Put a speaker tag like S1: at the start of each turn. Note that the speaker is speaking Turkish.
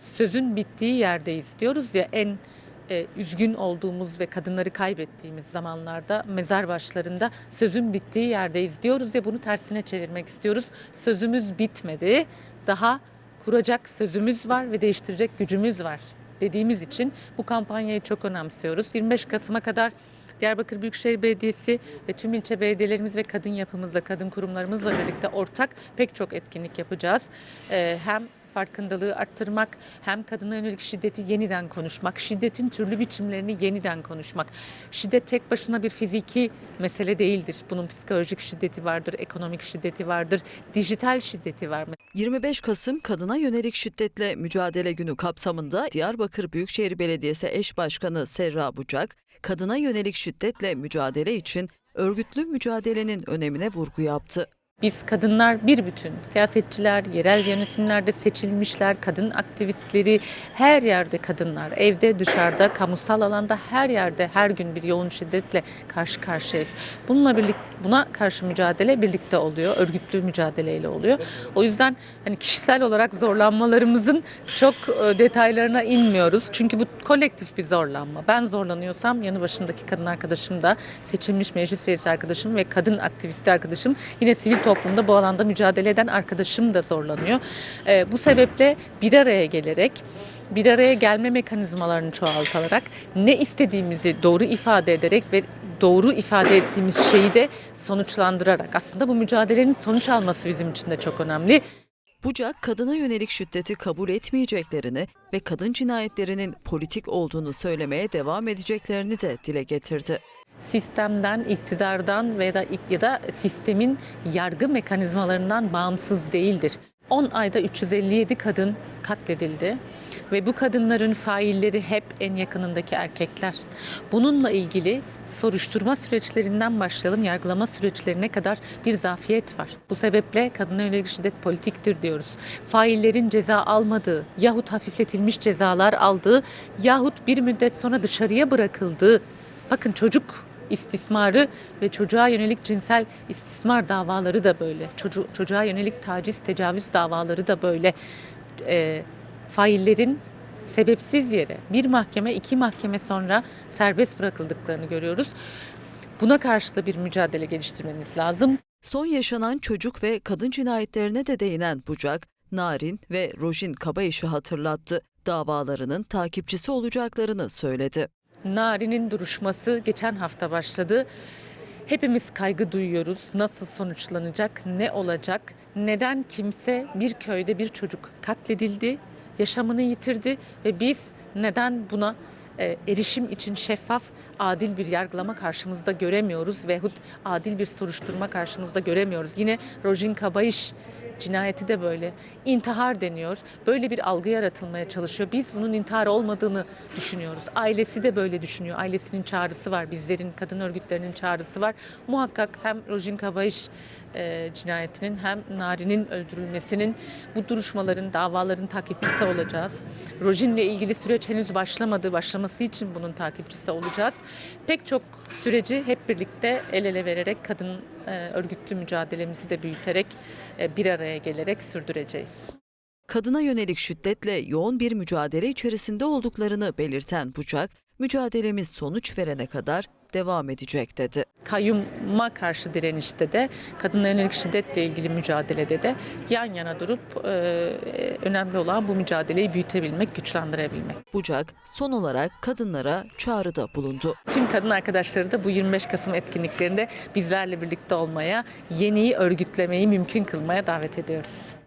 S1: Sözün bittiği yerdeyiz diyoruz ya en e, üzgün olduğumuz ve kadınları kaybettiğimiz zamanlarda mezar başlarında sözün bittiği yerdeyiz diyoruz ya bunu tersine çevirmek istiyoruz. Sözümüz bitmedi. Daha kuracak sözümüz var ve değiştirecek gücümüz var dediğimiz için bu kampanyayı çok önemsiyoruz. 25 Kasım'a kadar Diyarbakır Büyükşehir Belediyesi ve tüm ilçe belediyelerimiz ve kadın yapımızla, kadın kurumlarımızla birlikte ortak pek çok etkinlik yapacağız. Ee, hem farkındalığı arttırmak, hem kadına yönelik şiddeti yeniden konuşmak, şiddetin türlü biçimlerini yeniden konuşmak. Şiddet tek başına bir fiziki mesele değildir. Bunun psikolojik şiddeti vardır, ekonomik şiddeti vardır, dijital şiddeti var.
S2: 25 Kasım Kadına Yönelik Şiddetle Mücadele Günü kapsamında Diyarbakır Büyükşehir Belediyesi Eş Başkanı Serra Bucak, kadına yönelik şiddetle mücadele için örgütlü mücadelenin önemine vurgu yaptı.
S1: Biz kadınlar bir bütün, siyasetçiler, yerel yönetimlerde seçilmişler, kadın aktivistleri, her yerde kadınlar, evde, dışarıda, kamusal alanda her yerde her gün bir yoğun şiddetle karşı karşıyayız. Bununla birlikte buna karşı mücadele birlikte oluyor, örgütlü mücadeleyle oluyor. O yüzden hani kişisel olarak zorlanmalarımızın çok e, detaylarına inmiyoruz. Çünkü bu kolektif bir zorlanma. Ben zorlanıyorsam yanı başındaki kadın arkadaşım da seçilmiş meclis üyesi arkadaşım ve kadın aktivisti arkadaşım yine sivil toplumda bu alanda mücadele eden arkadaşım da zorlanıyor. Ee, bu sebeple bir araya gelerek bir araya gelme mekanizmalarını çoğaltarak ne istediğimizi doğru ifade ederek ve doğru ifade ettiğimiz şeyi de sonuçlandırarak aslında bu mücadelenin sonuç alması bizim için de çok önemli.
S2: Bucak, kadına yönelik şiddeti kabul etmeyeceklerini ve kadın cinayetlerinin politik olduğunu söylemeye devam edeceklerini de dile getirdi.
S1: Sistemden, iktidardan veya da ya da sistemin yargı mekanizmalarından bağımsız değildir. 10 ayda 357 kadın katledildi ve bu kadınların failleri hep en yakınındaki erkekler. Bununla ilgili soruşturma süreçlerinden başlayalım, yargılama süreçlerine kadar bir zafiyet var. Bu sebeple kadına yönelik şiddet politiktir diyoruz. Faillerin ceza almadığı yahut hafifletilmiş cezalar aldığı yahut bir müddet sonra dışarıya bırakıldığı Bakın çocuk istismarı ve çocuğa yönelik cinsel istismar davaları da böyle. Çocuğu, çocuğa yönelik taciz, tecavüz davaları da böyle. E, faillerin sebepsiz yere bir mahkeme, iki mahkeme sonra serbest bırakıldıklarını görüyoruz. Buna karşı da bir mücadele geliştirmemiz lazım.
S2: Son yaşanan çocuk ve kadın cinayetlerine de değinen Bucak, Narin ve Rojin Kabayiş'i hatırlattı. Davalarının takipçisi olacaklarını söyledi.
S1: Nari'nin duruşması geçen hafta başladı. Hepimiz kaygı duyuyoruz. Nasıl sonuçlanacak, ne olacak? Neden kimse bir köyde bir çocuk katledildi, yaşamını yitirdi ve biz neden buna e, erişim için şeffaf, adil bir yargılama karşımızda göremiyoruz veyahut adil bir soruşturma karşımızda göremiyoruz. Yine Rojin Kabayış cinayeti de böyle. İntihar deniyor. Böyle bir algı yaratılmaya çalışıyor. Biz bunun intihar olmadığını düşünüyoruz. Ailesi de böyle düşünüyor. Ailesinin çağrısı var. Bizlerin, kadın örgütlerinin çağrısı var. Muhakkak hem Rojin Kabayış e, cinayetinin hem Nari'nin öldürülmesinin bu duruşmaların, davaların takipçisi olacağız. Rojin'le ilgili süreç henüz başlamadı. Başlaması için bunun takipçisi olacağız. Pek çok süreci hep birlikte el ele vererek kadın örgütlü mücadelemizi de büyüterek e, bir araya gelerek sürdüreceğiz.
S2: Kadına yönelik şiddetle yoğun bir mücadele içerisinde olduklarını belirten Bucak, mücadelemiz sonuç verene kadar devam edecek dedi.
S1: Kayyuma karşı direnişte de kadına yönelik şiddetle ilgili mücadelede de yan yana durup e, önemli olan bu mücadeleyi büyütebilmek, güçlendirebilmek.
S2: Bucak son olarak kadınlara çağrıda bulundu.
S1: Tüm kadın arkadaşları da bu 25 Kasım etkinliklerinde bizlerle birlikte olmaya, yeniyi örgütlemeyi mümkün kılmaya davet ediyoruz.